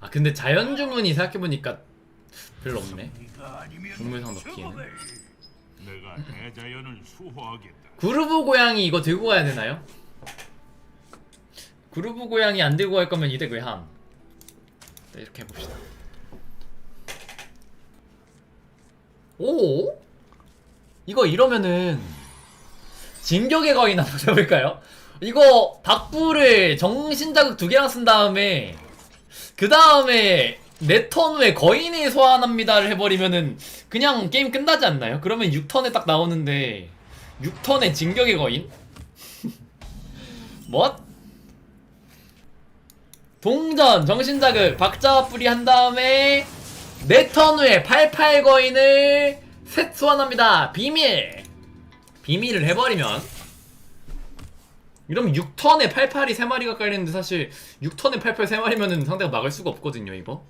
아 근데 자연 주문이 생각해보니까 별로 없네 동물상 넣기에는 내가 대자연을 수호하겠다. 구르브 고양이 이거 들고 가야 되나요? 구르브 고양이 안 들고 갈 거면 이덱 왜함? 자, 이렇게 해봅시다. 오? 이거 이러면은 진격의 거인 한번 해볼까요? 이거 박부를 정신자극 두 개랑 쓴 다음에 그 다음에 네턴 후에 거인을 소환합니다를 해버리면은 그냥 게임 끝나지 않나요? 그러면 6턴에 딱 나오는데 6턴에 진격의 거인? 뭐? 동전 정신자극 박자 뿌리 한 다음에 네턴 후에 88 거인을 셋 소환합니다 비밀 비밀을 해버리면 이러면 6턴에 88이 3마리가 깔리는데 사실 6턴에 88 3마리면은 상대가 막을 수가 없거든요 이거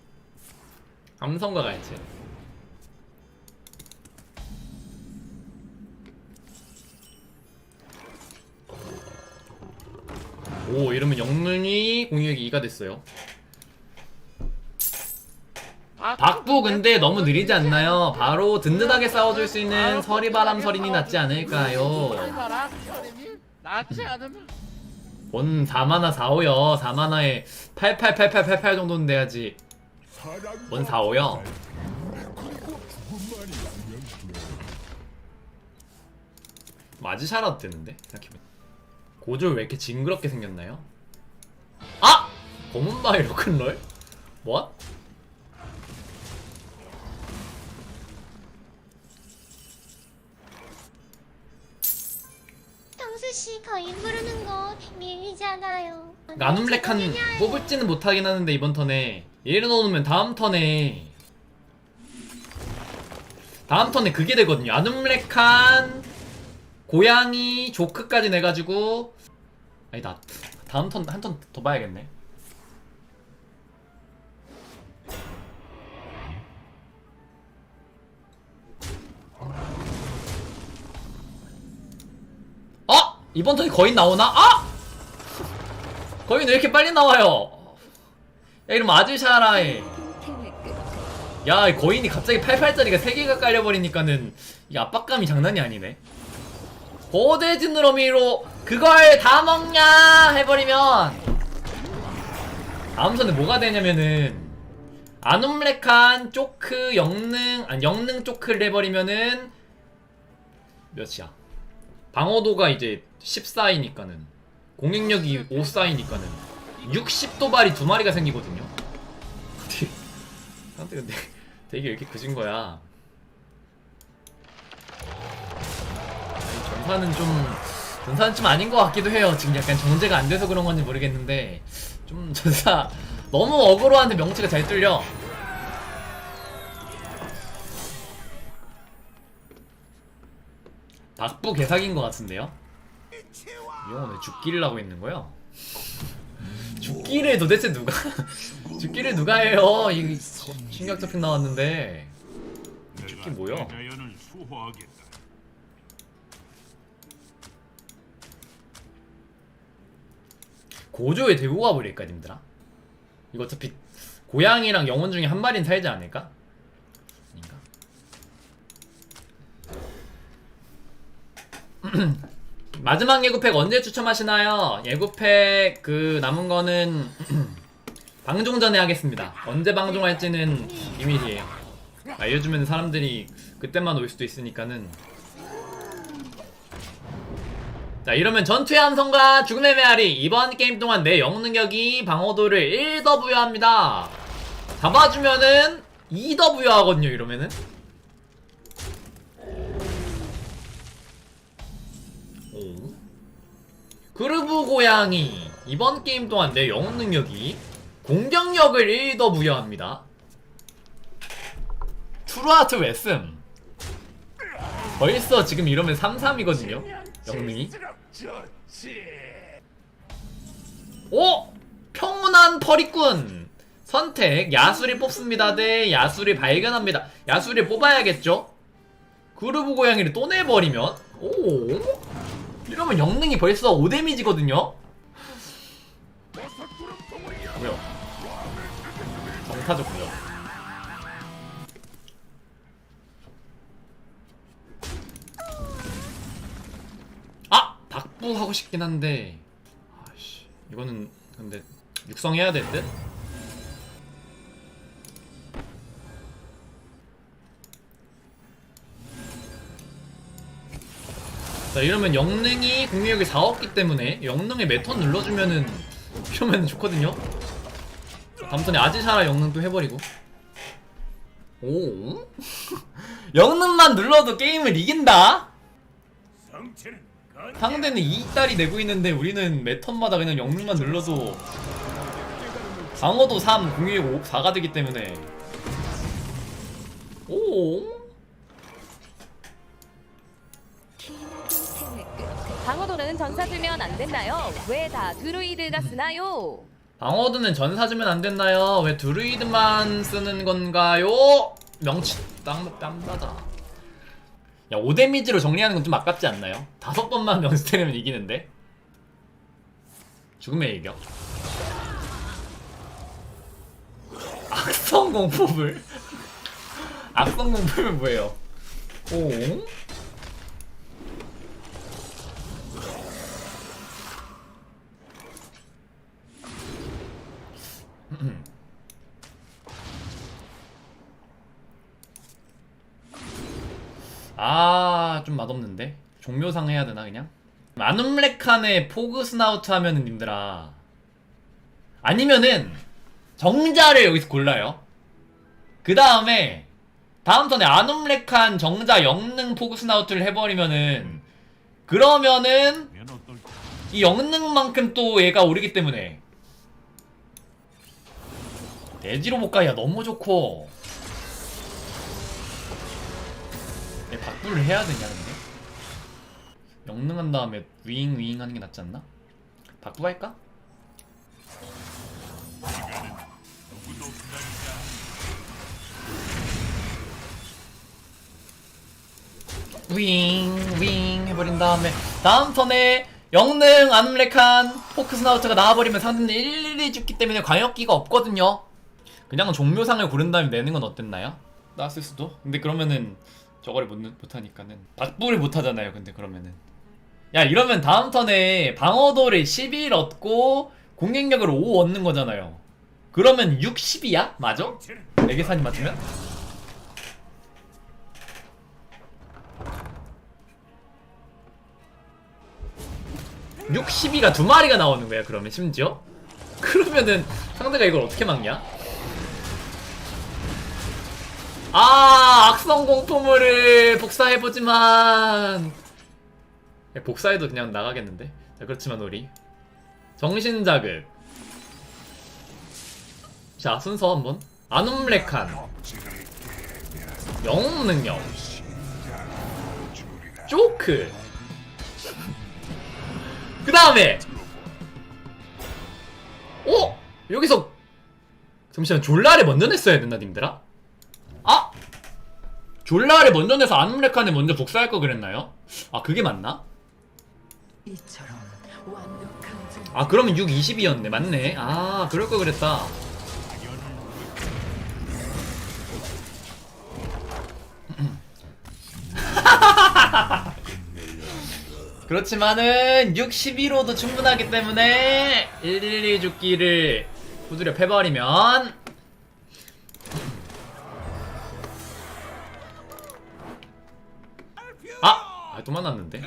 암성가 가야지 오 이러면 영문이 공격이 2가 됐어요 박부 근데 너무 느리지 않나요? 바로 든든하게 싸워줄 수 있는 서리바람 서린이 낫지 않을까요? 낫지 않으면 원 4만화 4호요 4만화에 888888 정도는 돼야지 원 4호요 마지샤라도 되는데 생각해보니 고졸 왜 이렇게 징그럽게 생겼나요? 아! 검은 바위 로큰롤? 뭐? 수씨 거인 부르는 거 비밀이잖아요. 나눔렉한 뽑을지는 못하긴 하는데 이번 턴에 얘를 넣어놓으면 다음 턴에. 다음 턴에 그게 되거든요. 아눔렉한 고양이 조크까지 내가지고. 아니다 다음 턴 한 턴 더 봐야겠네 이번 턴에 거인 나오나? 아! 거인 왜 이렇게 빨리 나와요? 야 이러면 아즈샤라에 야, 이 거인이 갑자기 88짜리가 3개가 깔려버리니까는 이 압박감이 장난이 아니네. 지느러미로 그걸 다 먹냐 해버리면 다음 선에 뭐가 되냐면은 아눔렉한 쪼크 영능 아니 영능 쪼크를 해버리면은 몇이야? 방어도가 이제 14이니까는 공격력이 5 쌓이니까는 60도발이 두 마리가 생기거든요. 상대 근데 되게 왜 이렇게 그진 거야. 전사는 좀 전사는 좀 아닌 것 같기도 해요. 지금 약간 정제가 안 돼서 그런 건지 모르겠는데 좀 전사 너무 어그로한테 명치가 잘 뚫려. 박부 개사기인 것 같은데요? 죽기를 하고 있는 거야? 죽기를 도대체 누가 죽기를 누가 해요? 이 신각 접힌 나왔는데 내가 뭐야? 고조에 들고 가버릴까 님들아? 이거 어차피 고양이랑 영혼 중에 한 마리는 살지 않을까? 아닌가? 마지막 예고팩 언제 추첨하시나요? 예고팩 그 남은 거는 방송 전에 하겠습니다. 언제 방송할지는 비밀이에요. 알려주면 사람들이 그때만 올 수도 있으니까는 자 이러면 전투의 함성과 죽음의 메아리 이번 게임 동안 내 영능력이 방어도를 1 더 부여합니다 잡아주면은 2 더 부여하거든요 이러면은 그루브 고양이. 이번 게임 동안 내 영능력이 공격력을 1 더 부여합니다. 트루아트 웨슴. 벌써 지금 이러면 3-3이거든요. 영능이 오! 평온한 퍼리꾼. 선택. 야수를 뽑습니다. 대 야수를 발견합니다. 야수를 뽑아야겠죠? 그루브 고양이를 또 내버리면. 오 이러면 영능이 벌써 5데미지거든요 뭐야 못하죠 공격 아! 박부 하고 싶긴 한데 아씨 이거는 근데 육성해야 될 듯? 자 이러면 영능이 공격력이 4 없기 때문에 영능에 매턴 눌러주면은 이러면 좋거든요? 다음 턴에 아지샤라 영능 또 해버리고. 오? 영능만 눌러도 게임을 이긴다? 상대는 2달이 내고 있는데 우리는 매턴마다 그냥 영능만 눌러도 방어도 3, 공격력 5, 4가 되기 때문에. 오 방어도는 전사 주면 안 된다요. 왜 다 드루이드가 쓰나요? 방어드는 전사 주면 안 됐나요? 왜 드루이드만 쓰는 건가요? 명치 땅 땀나다. 야 5데미지로 정리하는 건 좀 아깝지 않나요? 다섯 번만 명치 때리면 이기는데 죽음의 일격. 악성 공포물. 악성 공포물 뭐예요? 오? 아, 좀 맛없는데? 종묘상 해야 되나, 그냥? 아눔레칸의 포그 스나우트 하면은 님들아. 아니면은, 정자를 여기서 골라요. 그 다음에, 다음 턴에 아눔레칸 정자 영능 포그 스나우트를 해버리면은, 그러면은, 이 영능만큼 또 얘가 오르기 때문에. 대지로 볼까야 너무 좋고. 얘 박불을 해야 되냐 근데? 영능한 다음에 윙 윙 하는 게 낫지 않나? 박부 할까? 윙, 윙 해버린 다음에 다음 턴에 영능, 아눔레칸, 포크스나우트가 나와버리면 상대는 일일이 죽기 때문에 광역기가 없거든요 그냥 종묘상을 고른 다음에 내는 건 어땠나요? 나왔을 수도? 근데 그러면은 저거를 못, 못하니까는 박부를 못하잖아요 근데 그러면은 야 이러면 다음 턴에 방어도를 11 얻고 공격력을 5 얻는 거잖아요 그러면 60이야? 맞아? 내 계산이 맞으면? (62가) 두 마리가 나오는 거야 그러면 심지어 그러면은 상대가 이걸 어떻게 막냐 아 악성 공포물을 복사해보지만. 야, 복사해도 그냥 나가겠는데? 자 그렇지만 우리. 정신자극. 자 순서 한번. 아눔레칸. 영웅 능력. 쪼크. 그 다음에. 어? 여기서. 잠시만 졸라를 먼저 냈어야 됐나 님들아? 아! 졸라를 먼저 내서 아눔레칸에 먼저 복사할 거 그랬나요? 아 그게 맞나? 아 그러면 6 20이었네 맞네 아 그럴 거 그랬다 그렇지만은 6 11호도 충분하기 때문에 112 죽기를 후드려 패버리면 아! 아, 또 만났는데?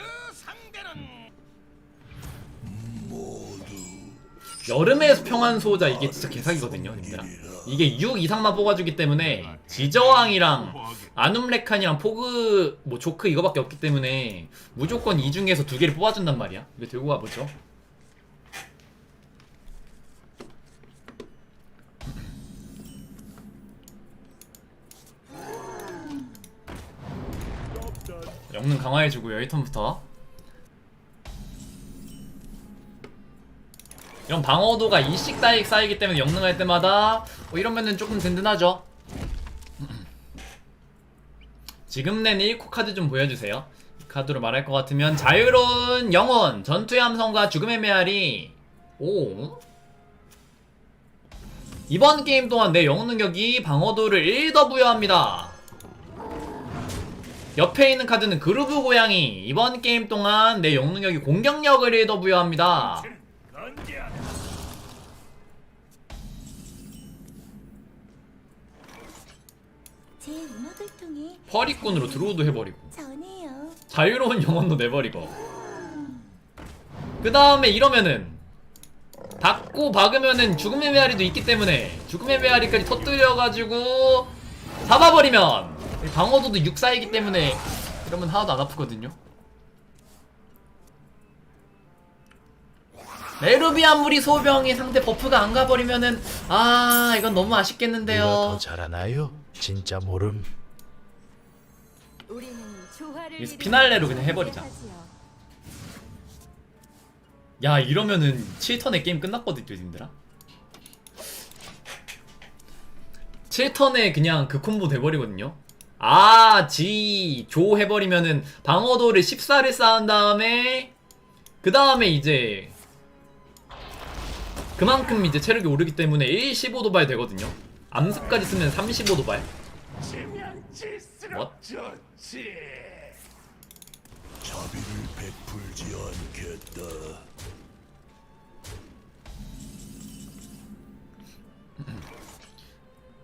여름의 평안 소자 이게 진짜 개사기거든요, 님들아. 이게 6 이상만 뽑아주기 때문에 지저왕이랑 아눔레칸이랑 포그 뭐 조크 이거밖에 없기 때문에 무조건 이 중에서 두 개를 뽑아준단 말이야. 이거 들고 가보죠. 영능 강화해주고요 1턴부터. 이런 방어도가 2씩 따익 쌓이기 때문에 영능할 때마다 뭐 이러면은 조금 든든하죠. 지금 낸 1코 카드 좀 보여주세요. 이 카드로 말할 것 같으면 자유로운 영혼 전투의 함성과 죽음의 메아리. 오. 이번 게임 동안 내 영웅 능력이 방어도를 1 더 부여합니다. 옆에 있는 카드는 그루브 고양이. 이번 게임 동안 내 영웅 능력이 공격력을 1더 부여합니다. 퍼리꾼으로 드로우도 해버리고. 자유로운 영혼도 내버리고. 그 다음에 이러면은 받고 박으면은 죽음의 메아리도 있기 때문에 죽음의 메아리까지 터뜨려가지고 잡아버리면 방어도도 6 쌓이기 때문에 이러면 하나도 안 아프거든요. 메루비안 무리 소병이 상대 버프가 안 가버리면은 아 이건 너무 누가 더 아쉽겠는데요. 잘하나요? 진짜 모름. 여기서 피날레로 그냥 해버리자. 야 이러면은 7턴에 게임 끝났거든요 님들아 7턴에 그냥 그 콤보 돼버리거든요 아, 지, 조 해버리면은 방어도를 14를 쌓은 다음에 그 다음에 이제 그만큼 이제 체력이 오르기 때문에 1, 15 도발 되거든요 암습까지 쓰면 35 도발 지면 질수록 What? 좋지. 자비를 베풀지 않겠다.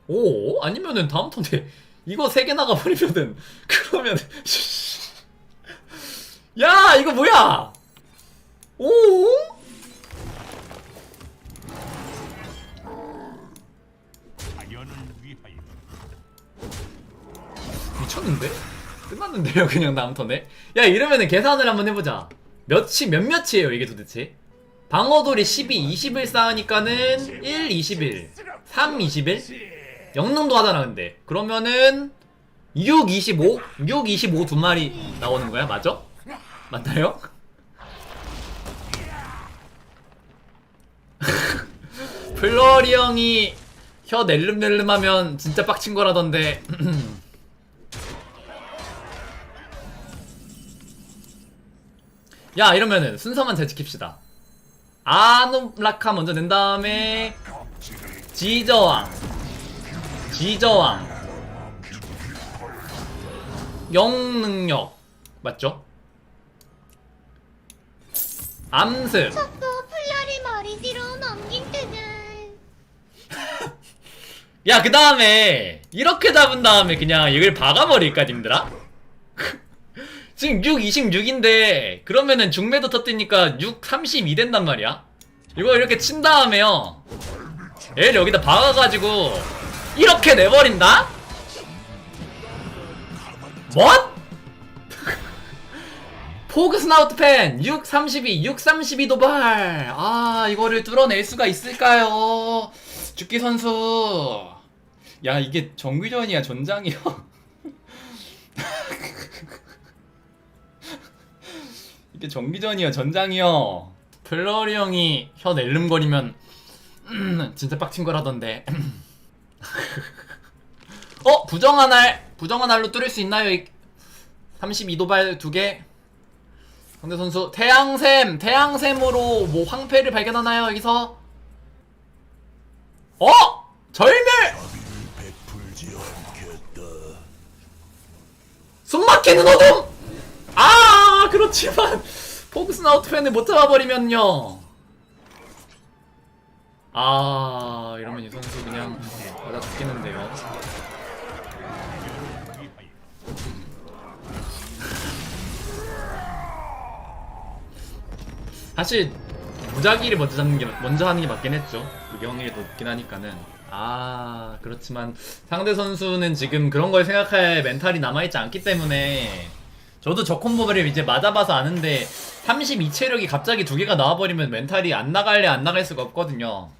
오 아니면은 다음 턴에 이거 세 개 나가버리면은 그러면 야 이거 뭐야? 오. 미쳤는데? 끝났는데요 그냥 다음 턴에? 야 이러면은 계산을 한번 해보자. 몇이 몇 몇이에요 이게 도대체? 방어돌이 12 20을 쌓으니까는 1 21 3 21 영능도 하잖아 근데. 그러면은 6 25 6 25 두 마리 나오는 거야? 맞아? 맞나요? 플러리 형이 혀 낼름낼름 하면 진짜 빡친 거라던데. 야 이러면은 순서만 잘 지킵시다. 아누라카 먼저 낸 다음에 지저왕 지저왕. 영능력. 맞죠? 암습. 자꾸 플라리 머리 뒤로 넘긴 때는 야 그 다음에 이렇게 잡은 다음에 그냥 이걸 박아버릴까 님들아? 지금 6 26인데 그러면은 중매도 터뜨니까 6 32 된단 말이야? 이거 이렇게 친 다음에요. 얘를 여기다 박아가지고 이렇게 내버린다? What? 포그 스나우트 팬 6, 32, 6, 32 도발. 아 이거를 뚫어낼 수가 있을까요? 죽기 선수. 야 이게 정규전이야 전장이야 이게 정규전이야 전장이요. 플러리 형이 혀 낼름거리면 음, 진짜 빡친 거라던데 어? 부정한 알 부정한 알로 뚫을 수 있나요? 이 32도발 두개 상대 선수 태양샘 태양샘으로 뭐 황폐를 발견하나요 여기서 어 절멸. 숨막히는 어둠 아 그렇지만 포크스 아웃팬을 못 잡아버리면요 아 이러면 이 선수 그냥 맞아 죽겠는데요 사실 무작위를 먼저 잡는 게 먼저 하는 게 맞긴 했죠. 무경이 높긴 하니까는. 아 그렇지만 상대 선수는 지금 그런 걸 생각할 멘탈이 남아있지 않기 때문에 저도 저 콤보를 이제 맞아봐서 아는데 32 체력이 갑자기 두 개가 나와버리면 멘탈이 안 나갈래 안 나갈 수가 없거든요.